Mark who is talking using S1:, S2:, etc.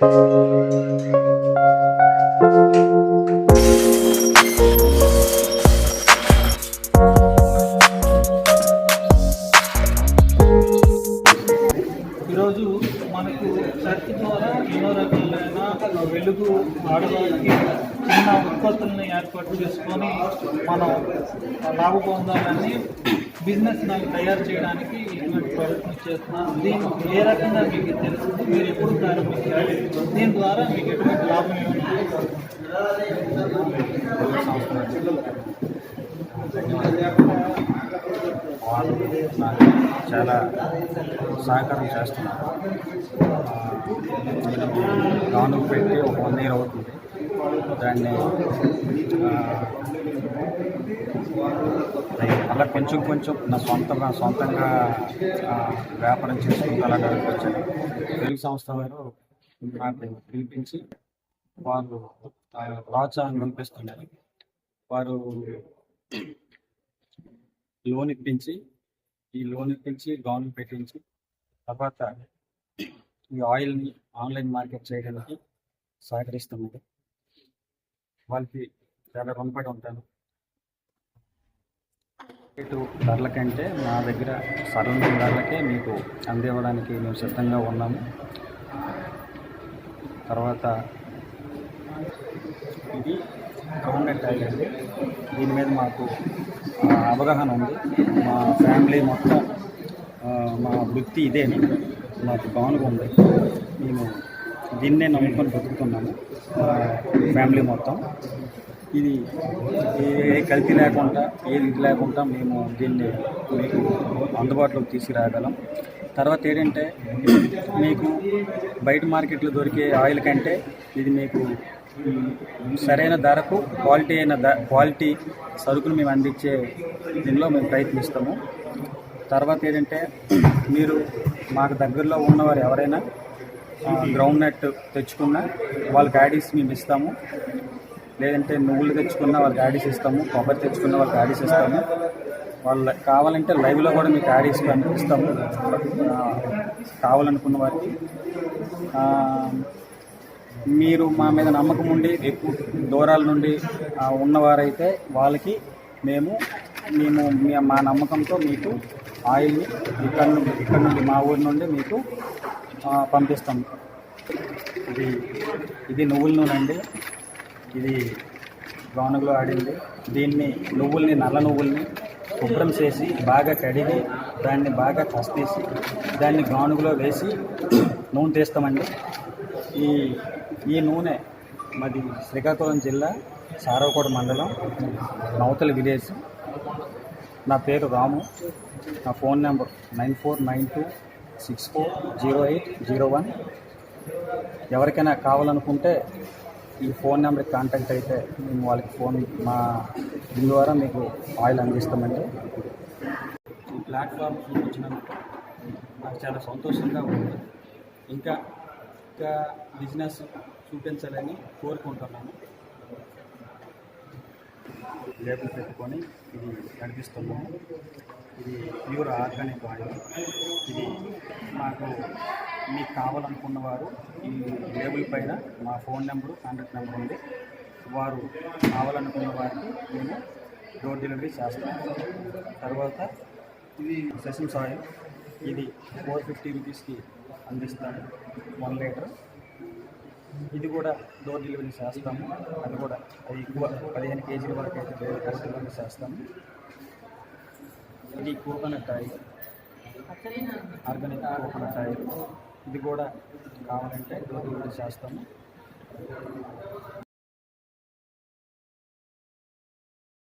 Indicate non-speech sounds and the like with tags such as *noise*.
S1: ఈరోజు మనకు చర్చ్ ద్వారా ఎన్నో రకాలైన వెలుగు ఆడవాళ్ళకి చిన్న ఉత్పత్తులను ఏర్పాటు చేసుకొని మనం లాభ పొందాలని బిజినెస్ నాకు తయారు చేయడానికి ఇటువంటి ప్రయత్నం చేస్తున్నాం. దీన్ని ఏ రకంగా మీకు తెలుస్తుంది? మీరు ఎప్పుడు ప్రారంభించారు దీని ద్వారా మీకు ఎటువంటి లాభం ఏమిటి
S2: వాళ్ళు నాకు చాలా సహకారం చేస్తున్నారు దానికి పెట్టి ఒక వన్ ఇయర్ అవుతుంది. దాన్ని అలా కొంచెం కొంచెం నా సొంతంగా సొంతంగా వ్యాపారం చేసుకుంటూ అలా తెలుగు సంస్థ వారు నాకు పిలిపించి వారు ఆ, ప్రోత్సాహం కనిపిస్తున్నారు వారు లోన్ ఇప్పించి ఈ లోన్ ఇప్పించి గవర్నమెంట్ పెట్టించి తర్వాత ఈ ఆయిల్ని ఆన్లైన్ మార్కెట్ చేయడానికి సహకరిస్తున్నారు. వాళ్ళకి చాలా రుణపడి ఉంటాను. రేటు ధరల కంటే మా దగ్గర సరళమైన ధరలకే మీకు అందివ్వడానికి మేము సిద్ధంగా ఉన్నాము. తర్వాత ఇది గవర్నమెంట్ ట్యాగ్ అండి. దీని మీద మాకు అవగాహన ఉంది. మా ఫ్యామిలీ మొత్తం మా వృత్తి ఇదే మాకు బాగుగా ఉంది. మేము దీన్నే నమ్ముకొని బతుకుతున్నాము మా ఫ్యామిలీ మొత్తం. ఇది ఏ కల్తీ లేకుండా ఏది ఇది లేకుండా మేము దీన్ని మీకు అందుబాటులోకి తీసుకురాగలం. తర్వాత ఏంటంటే మీకు బయట మార్కెట్లో దొరికే ఆయిల్ కంటే ఇది మీకు సరైన ధరకు క్వాలిటీ అయిన ధ క్వాలిటీ సరుకులు మేము అందించే దీనిలో మేము ప్రయత్నిస్తాము. తర్వాత ఏంటంటే మీరు మాకు దగ్గరలో ఉన్నవారు ఎవరైనా గ్రౌండ్ నెట్ తెచ్చుకున్నా వాళ్ళకి యాడీస్ మేము ఇస్తాము. లేదంటే నువ్వులు తెచ్చుకున్న వాళ్ళకి యాడీస్ ఇస్తాము కొబ్బరి తెచ్చుకున్న వాళ్ళకి యాడీస్ ఇస్తాము వాళ్ళు కావాలంటే లైవ్లో కూడా మీకు యాడీస్ పంపిస్తాము. కావాలనుకున్న వారికి. మీరు మా మీద నమ్మకం ఉండి ఎక్కువ దూరాల నుండి ఉన్నవారైతే వాళ్ళకి మేము మేము మీ- మా నమ్మకంతో మీకు ఆయిల్ ఇక్కడ నుండి ఇక్కడ నుండి మా ఊరి నుండి మీకు పంపిస్తాము. ఇది ఇది నువ్వుల నూనె అండి. ఇది గానుగలో ఆడింది. దీన్ని నువ్వుల్ని నల్ల నువ్వుల్ని శుభ్రం చేసి బాగా కడిగి దాన్ని బాగా కస్తీసి దాన్ని గానుగలో వేసి *clears throat* నూనె తీస్తామండి. ఈ ఈ నూనె మాది శ్రీకాకుళం జిల్లా సారవకోట మండలం నవతల విలేజ్. నా పేరు రాము. నా phone number nine four nine two six four zero eight zero one. ఎవరికైనా కావాలనుకుంటే ఈ ఫోన్ నెంబర్కి కాంటాక్ట్ అయితే మేము వాళ్ళకి ఫోన్ మా దీని ద్వారా మీకు ఆయిల్ అందిస్తామండి. ఈ ప్లాట్ఫామ్ చూపించినందుకు నాకు చాలా సంతోషంగా ఉంది. ఇంకా ఇంకా బిజినెస్ చూపించాలని కోరుకుంటున్నాను. లేబుల్ పెట్టుకొని ఇది నడిపిస్తున్నాము ఇది ప్యూర్ ఆర్గానిక్ ఆయిల్. ఇది మాకు మీకు కావాలనుకున్న వారు ఈ లేబుల్ పైన మా ఫోన్ నెంబరు కాంటాక్ట్ నెంబర్ ఉంది. వారు కావాలనుకున్న వారికి మేము డోర్ డెలివరీ చేస్తాం. తర్వాత ఇది సెషన్ సాయిల్ ఇది ఫోర్ ఫిఫ్టీ రూపీస్కి అందిస్తాను వన్ లీటర్. ఇది కూడా డోర్ డెలివరీ చేస్తాము. అది కూడా అది ఎక్కువ పదిహేను కేజీల వరకు అయితే డోర్ డెలివరీ చేస్తాము. ఇది coconut oil organic coconut oil ఇది కూడా కావాలంటే డోర్ డెలివరీ చేస్తాము.